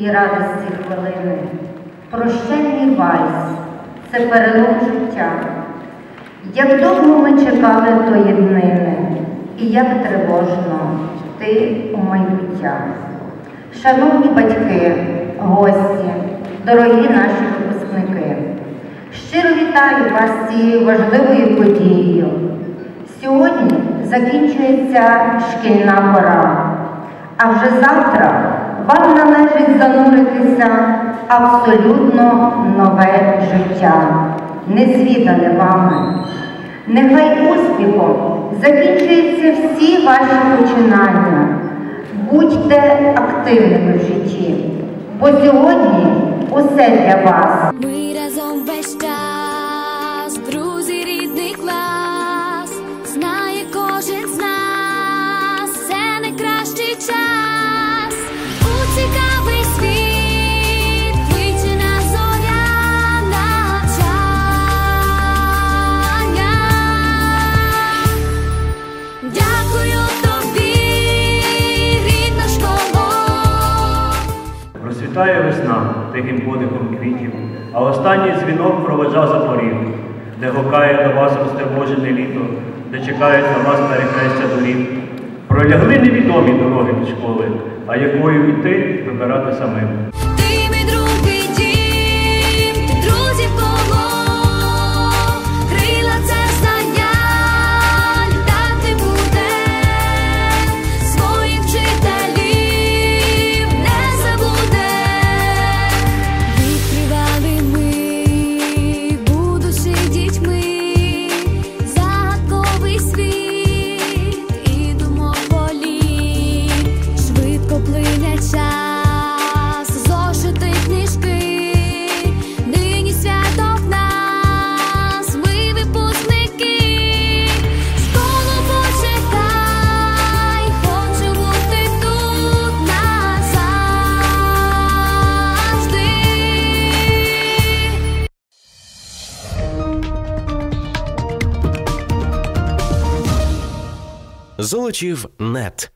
і радості хвилини, прощальний вальс це перелом життя. Як довго ми чекали тої днини, і як тривожно йти у майбуття. Шановні батьки, гості, дорогі наші випускники, щиро вітаю вас цією важливою подією. Сьогодні закінчується шкільна пора, а вже завтра вам належить зануритися абсолютно нове життя, незвідане вами. Нехай успіхом закінчуються всі ваші починання. Будьте активними в житті, бо сьогодні усе для вас. Ми разом весь час, Розцвітає весна тихим подихом квітів, а останній дзвінок проводжав за поріг, де гукає до вас розтривожене літо, де чекають на вас перехрестя доріг. Пролягли невідомі дороги до школи, а якою йти вибирати самим. Золочів нет.